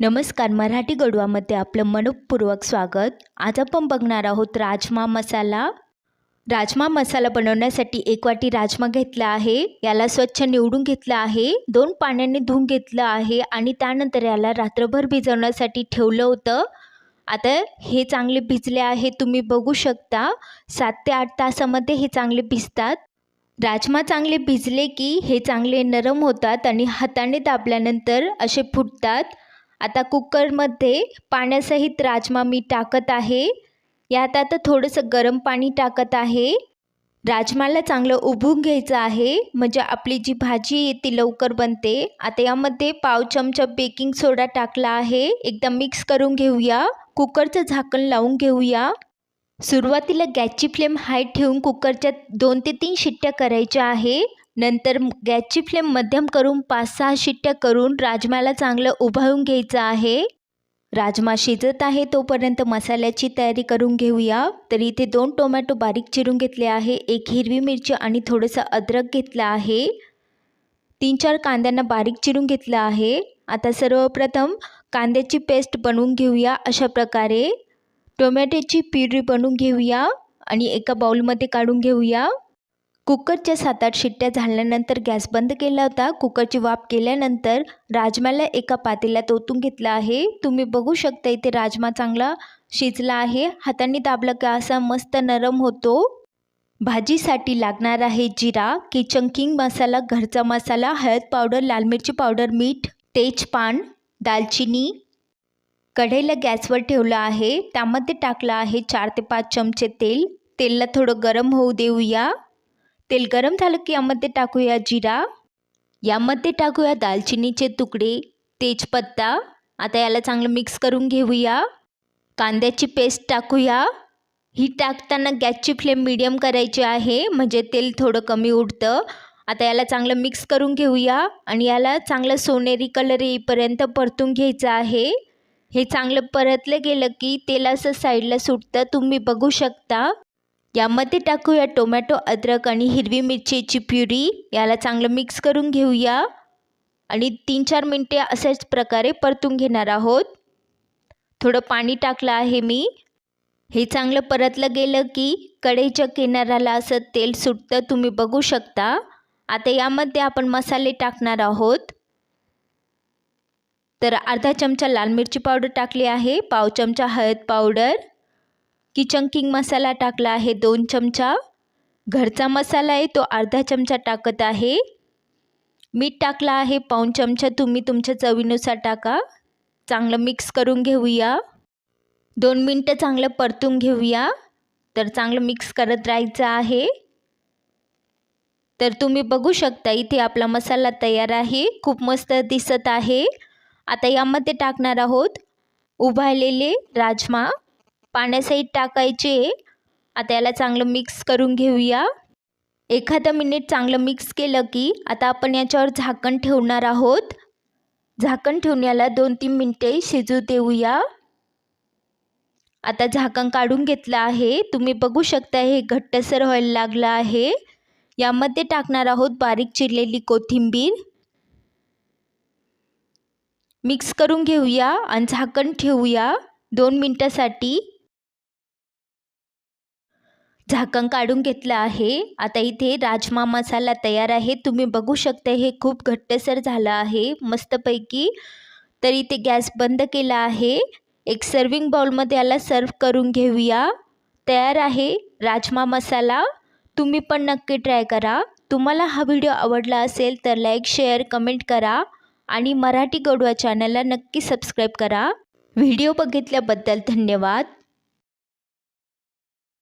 नमस्कार मराठी गडवामध्ये आपलं मनपूर्वक स्वागत. आज आपण बघणार आहोत राजमा मसाला. राजमा मसाला बनवण्यासाठी एक वाटी राजमा घेतला आहे. याला स्वच्छ निवडून घेतलं आहे. दोन पाण्याने धुवून घेतलं आहे आणि त्यानंतर याला रात्रभर भिजवण्यासाठी ठेवलं होतं. आता हे चांगले भिजले आहे तुम्ही बघू शकता. सात ते आठ तासामध्ये हे चांगले भिजतात. राजमा चांगले भिजले की हे चांगले नरम होतात आणि हाताने दाबल्यानंतर असे फुटतात. आता कुकरमध्ये पाण्यासहित राजमा मी टाकत आहे. यात आता थोडंसं गरम पाणी टाकत आहे. राजमाला चांगलं उभून घ्यायचं आहे. म्हणजे आपली जी भाजी आहे ती लवकर बनते. आता यामध्ये पाव चमचा बेकिंग सोडा टाकला आहे. एकदा मिक्स करून घेऊया. कुकरचं झाकण लावून घेऊया. सुरुवातीला गॅसची फ्लेम हाय ठेवून कुकरच्या दोन ते तीन शिट्ट्या करायच्या आहे. नंतर गॅसची फ्लेम मध्यम करून पाच सहा शिट्ट्या करून राजमाला चांगलं उभाळून घ्यायचं आहे. राजमा शिजत आहे तोपर्यंत मसाल्याची तयारी करून घेऊया. तर इथे दोन टोमॅटो बारीक चिरून घेतले आहे. एक हिरवी मिरची आणि थोडंसं अद्रक घेतलं आहे. तीन चार कांद्यांना बारीक चिरून घेतलं आहे. आता सर्वप्रथम कांद्याची पेस्ट बनवून घेऊया अशा प्रकारे. टोमॅटोची प्युरी बनवून घेऊया आणि एका बाऊलमध्ये काढून घेऊया. कुकरच्या सात आठ शिट्ट्या झाल्यानंतर गॅस बंद केला होता. कुकरची वाफ केल्यानंतर राजमाला एका पातेल्यात ओतून घेतला आहे. तुम्ही बघू शकता इथे राजमा चांगला शिजला आहे. हाताने दाबला का असा मस्त नरम होतो. भाजीसाठी लागणार आहे जिरा किचन किंग मसाला घरचा मसाला हळद पावडर लाल मिरची पावडर मीठ तेजपान दालचिनी. कढईला गॅसवर ठेवलं आहे. त्यामध्ये टाकलं आहे चार ते पाच चमचे तेल. तेलला थोडं गरम होऊ देऊया. तेल गरम झालं की यामध्ये टाकूया जिरा. यामध्ये टाकूया दालचिनीचे तुकडे तेजपत्ता. आता याला चांगलं मिक्स करून घेऊया. कांद्याची पेस्ट टाकूया. ही टाकताना गॅसची फ्लेम मिडियम करायची आहे म्हणजे तेल थोडं कमी उडतं. आता याला चांगलं मिक्स करून घेऊया आणि याला चांगलं सोनेरी कलर येईपर्यंत परतून घ्यायचं आहे. हे चांगलं परतलं गेलं की तेल असं साईडला सुटतं तुम्ही बघू शकता. यामध्ये टाकूया टोमॅटो अद्रक आणि हिरवी मिरचीची प्युरी. याला चांगलं मिक्स करून घेऊया. आणि तीन चार मिनटे अशाच प्रकारे परतून घेणार आहोत. थोडं पाणी टाकलं आहे मी. हे चांगलं परतलं गेलं की कढईच्या किनाऱ्याला असं तेल सुटतं तुम्ही बघू शकता. आता यामध्ये आपण मसाले टाकणार आहोत. तर अर्धा चमचा लाल मिरची पावडर टाकली आहे. पाव चमचा हळद पावडर. किचन किंग मसाला टाकला आहे दोन चमचा. घरचा मसाला आहे तो अर्धा चमचा टाकत आहे. मीठ टाकला आहे पाऊन चमचा. तुम्ही तुमच्या चवीनुसार टाका. चांगलं मिक्स करून घेऊया. दोन मिनटं चांगलं परतून घेऊया. तर चांगलं मिक्स करत राहायचं आहे. तर तुम्ही बघू शकता इथे आपला मसाला तयार आहे. खूप मस्त दिसत आहे. आता यामध्ये टाकणार आहोत उभारलेले राजमा. पाण्यासहित टाकायचे. आता याला चांगलं मिक्स करून घेऊया. एखादं मिनिट चांगलं मिक्स केलं की आता आपण याच्यावर झाकण ठेवणार आहोत. झाकण ठेवून याला दोन तीन मिनटे शिजू देऊया. आता झाकण काढून घेतलं आहे. तुम्ही बघू शकता हे घट्टसर व्हायला लागलं आहे. यामध्ये टाकणार आहोत बारीक चिरलेली कोथिंबीर. मिक्स करून घेऊया आणि झाकण ठेवूया दोन मिनटासाठी झाकण काढून घेतलं आहे. आता इथे राजमा मसाला तयार आहे. तुम्ही बघू शकता हे खूप घट्टसर झालं आहे. मस्तपैकी तर इथे गॅस बंद केला आहे. एक सर्विंग बाउलमध्ये याला सर्व करून घेऊया. तयार आहे राजमा मसाला. तुम्ही पण नक्की ट्राय करा. तुम्हाला हा व्हिडिओ आवडला असेल तर लाईक शेअर कमेंट करा. आणि मराठी गडवा चॅनलला नक्की सबस्क्राईब करा. व्हिडिओ बघितल्याबद्दल धन्यवाद.